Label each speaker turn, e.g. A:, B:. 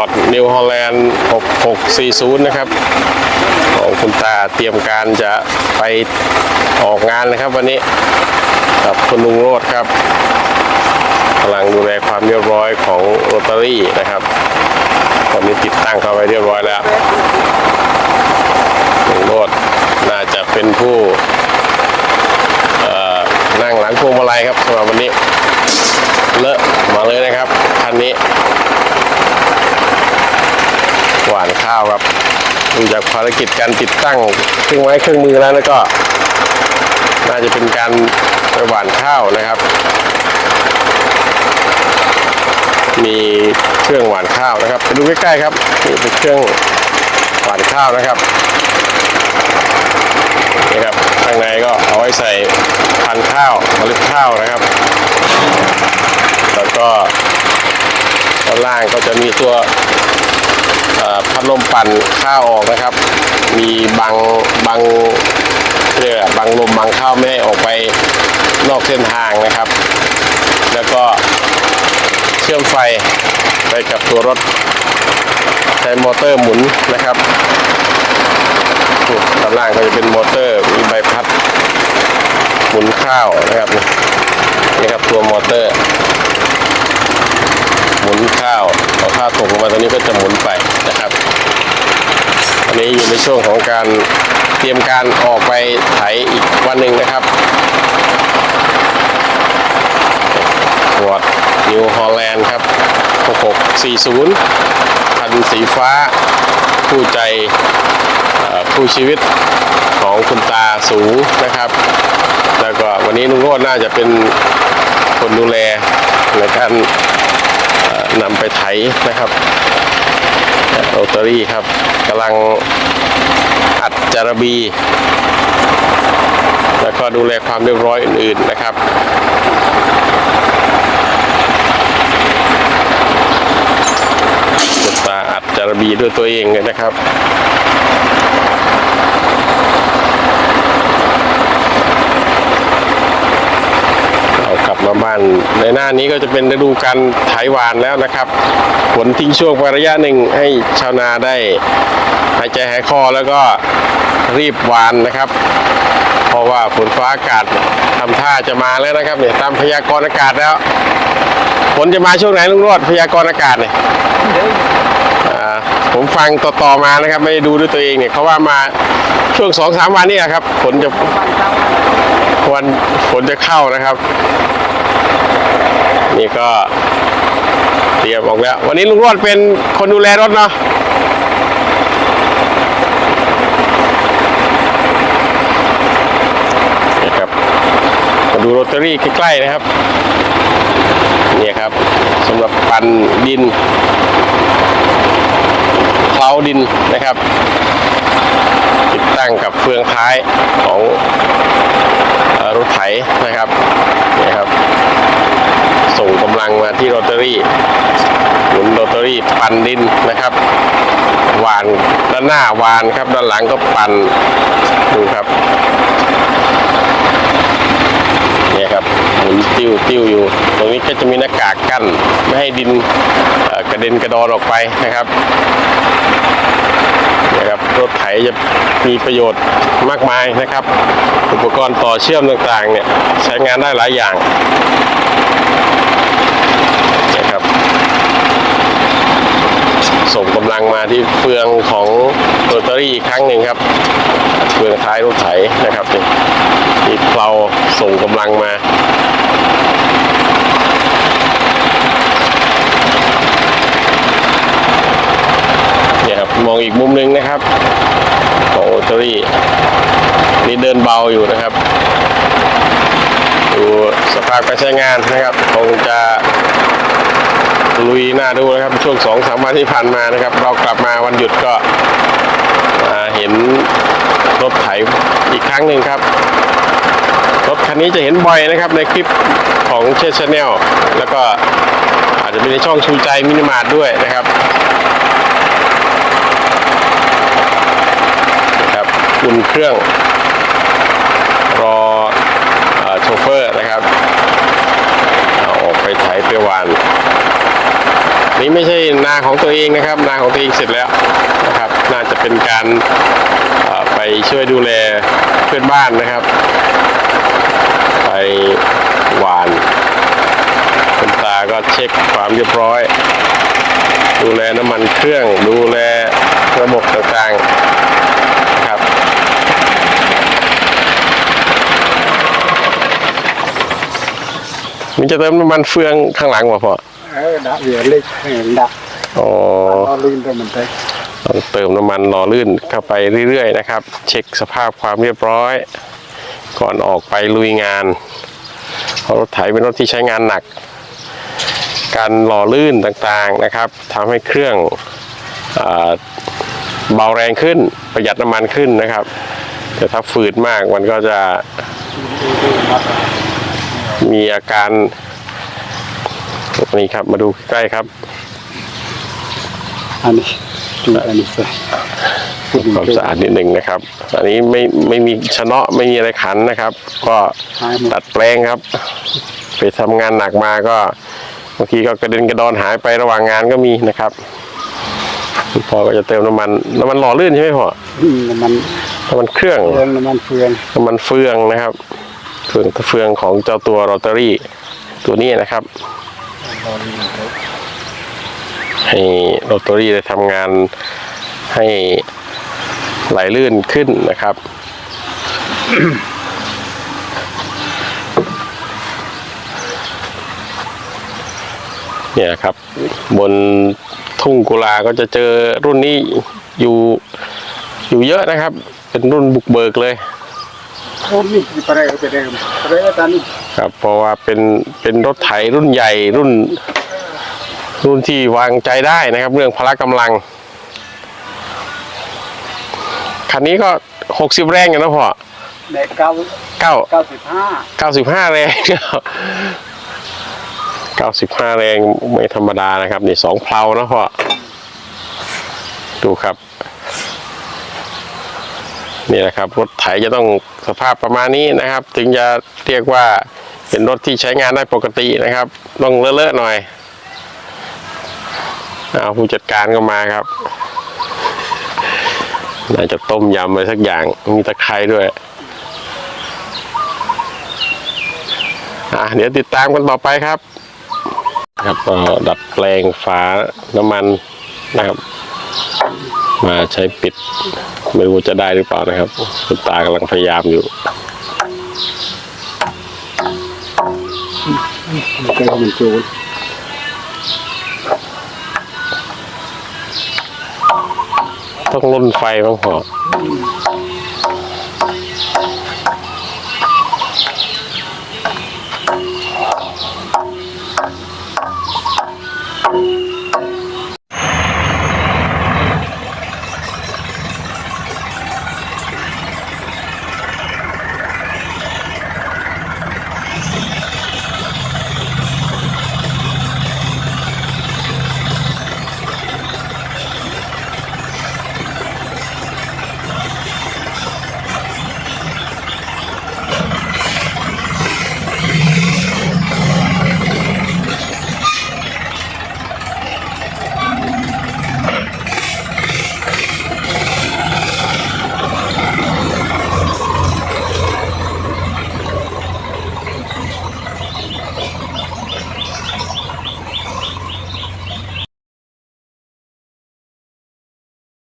A: อดนิวฮอลแลนด์6640 นะครับ ของคุณตาเตรียมการจะไปออกงานนะครับวันนี้กับคุณลุงโรดครับกำลังดูแลความเรียบร้อยของโรตารี่นะครับตอนนี้ติดตั้งเข้าไปเรียบร้อยแล้วลุงโรดน่าจะเป็นผู้นั่งหลังพวงมาลัยครับสำหรับวันนี้เลอะมาเลยนะครับคันนี้านข้าวครับดูจากภารกิจการติดตั้งเครื่องไม้เครื่องมือแล้วแล้วก็ น่าจะเป็นการไปหวานข้าวนะครับ มีเครื่องหวานข้าวนะครับไปดูใกล้ๆครับนี่เป็นเครื่องหวานข้าวนะครับนี่ครับข้างในก็เอาไว้ใส่พันข้าวเมล็ดข้าวนะครับ แล้วก็ด้านล่างก็จะมีตัว พัดลมปั่นข้าวออกนะครับ มีบังบังเรียกอบังลมบังข้าวไม่ให้ออกไปนอกเส้นทางนะครับ แล้วก็เชื่อมไฟไปกับตัวรถ ใช้มอเตอร์หมุนนะครับด้านล่างก็จะเป็นมอเตอร์มีใบพัดหมุนข้าวนะครับนี่ครับตัวมอเตอร์ หมุนข้ ถ้าตกลงมาตรงนี้ก็จะหมุนไปนะครับอันนี้อยู่ในช่วงของการเตรียมการออกไปไถอีกวันหนึ่งนะครับฟอร์ดนิวฮอลแลนด์ครับ 6640คันสีฟ้า คู่ใจเอ่อคู่ชีวิตของคุณตาสูงนะครับ แล้วก็วันนี้ลุงโรจน่าจะเป็นคนดูแลในการ นำไปไถนะครับโรตารี่ครับกำลังอัดจารบี แล้วก็ดูแลความเรียบร้อยอื่นๆนะครับคุณตาอัดจารบีด้วยตัวเองเลยนะครับ เอากลับมาบ้านในหน้านี้ก็จะเป็นฤดูการไถหวานแล้วนะครับฝนทิ้งช่วงไประยะหนึ่งให้ชาวนาได้หายใจหายคอแล้วก็รีบหวานนะครับ เพราะว่าฝนฟ้าอากาศทำท่าจะมาแล้วนะครับเนี่ยตามพยากรณ์อากาศแล้วฝนจะมาช่วงไหนลุงโรดพยากรณ์อากาศเนี่ยผมฟังต่อๆมานะครับ ไม่ได้ดูด้วยตัวเองเนี่ยเขาว่ามาช่วงสองสามวันนี่ครับฝนจะวันฝนจะเข้านะครับ นี่ก็เตรียมออกแล้ว วันนี้ลุงรอดเป็นคนดูแลรถเนาะนี่ครับมาดูโรตารี่ใกล้ๆนะครับนี่ครับสำหรับปั่นดินเคล้าดินนะครับ ติดตั้งกับเฟืองท้ายของรถไถนะครับเนี่ยครับ ส่งกำลังมาที่โรี่หมุนโรตารี่ปั่นดินนะครับวานด้านหน้าวานครับ ด้านหลังก็ปั่นดูครับเนี่ยครับหมุนติ้วติ้วอยู่ ตรงนี้ก็จะมีหน้ากากกั้นไม่ให้ดินกระเด็นกระดอนออกไปนะครับเนี่ยครับรถไถจะมีประโยชน์มากมายนะครับ อุปกรณ์ต่อเชื่อมต่างๆเนี่ยใช้งานได้หลายอย่าง นะครับส่งกำลังมาที่เฟืองของโรตารี่อีกครั้งหนึ่งครับเฟืองท้ายรถไถนะครับนี่มีเพลาส่งกำลังมาเนี่ยครับมองอีกมุมหนึ่งนะครับของโรตารี่นี่เดินเบาอยู่นะครับดูสภาพการใช้งานนะครับคงจะ ลุยหน้าดูนะครับช่วงสองสามวันที่ผ่านมานะครับ เรากลับมาวันหยุดก็เห็นรถไถอีกครั้งหนึ่งครับ รถคันนี้จะเห็นบ่อยนะครับในคลิปของเชสแนลแล้วก็อาจจะมีในช่องชูใจมินิมาร์ทด้วยนะครับครับอุ่นเครื่อง รอเอ่อโชเฟอร์ นี่ไม่ใช่นาของตัวเองนะครับ นาของตัวเองเสร็จแล้วนะครับ น่าจะเป็นการไปช่วยดูแลเพื่อนบ้านนะครับ ไปหวานคุณตาก็เช็คความเรียบร้อย ดูแลน้ำมันเครื่อง ดูแลระบบต่างๆนะครับมันจะเติมน้ำมันเฟืองข้างหลังวะพ่อ
B: ดับเบียร์เล็กเห็นดับ
A: อ๋อ
B: ตอนลื่นตัวมันไป
A: ต้องเติมน้ำมันหล่อลื่นเข้าไปเรื่อยๆนะครับ เช็คสภาพความเรียบร้อย ก่อนออกไปลุยงานเพราะรถไถเป็นรถที่ใช้งานหนัก การหล่อลื่นต่างๆนะครับทำให้เครื่องอาเบาแรงขึ้นประหยัดน้ำมันขึ้นนะครับ แต่ถ้าฝืดมากมันก็จะมีอาการ นี่ครับ มาดูใกล้ๆครับ
B: อันนี้จูอันนี้ใส่พูดถึง
A: ความ
B: จู
A: สะอาดนิดหนึ่งนะครับ อันนี้ไม่ไม่มีชะเนาะไม่มีอะไรขันนะครับ ก็ตัดแปลงครับ ไปทำงานหนักมาก็บางทีก็กระเด็นกระดอนหายไประหว่างงานก็มีนะครับพอก็จะเติมน้ำมันน้ำมันหล่อลื่นใช่ไหมพ่อ
B: อืมน้ำมัน
A: น้ำมันเครื่อง
B: เฟืองน้ำมันเฟือง
A: น้ำมันเฟืองนะครับเฟืองเฟืองของเจ้าตัวโรตารี่ตัวนี้นะครับ ให้โรตารี่ได้ทำงานให้ไหลลื่นขึ้นนะครับ เนี่ยครับ บนทุ่งกุลาก็จะเจอรุ่นนี้อยู่อยู่เยอะนะครับ เป็นรุ่นบุกเบิกเลย
B: โอ้นี่ไปเร็วไปเร็วไปเร็วตอนนี้
A: ครับเพราะว่าเป็นเป็นรถไถรุ่นใหญ่รุ่น รุ่นที่วางใจได้นะครับ เรื่องพละกำลังคันนี้ก็หกสิบแรงอยู่นะพ่อ
B: ในเก้า
A: เก้า
B: เก้าสิบห้า
A: เก้าสิบห้าแรงเก้าสิบห้าแรงไม่ธรรมดานะครับนี่สองเพลานะพ่อดูครับ นี่แหละครับรถไถจะต้องสภาพประมาณนี้นะครับ ถึงจะเรียกว่าเป็นรถที่ใช้งานได้ปกตินะครับ ต้องเลอะๆหน่อยเอาผู้จัดการก็มาครับน่าจะต้มยำอะไรสักอย่างมีตะไคร้ด้วยอะเดี๋ยวติดตามกันต่อไปครับ ครับก็ดัดแปลงฝาน้ำมันนะครับ มาใช้ปิด ไม่รู้จะได้หรือเปล่านะครับคุณตากำลังพยายามอยู่ต้องล่นไฟบ้างพออ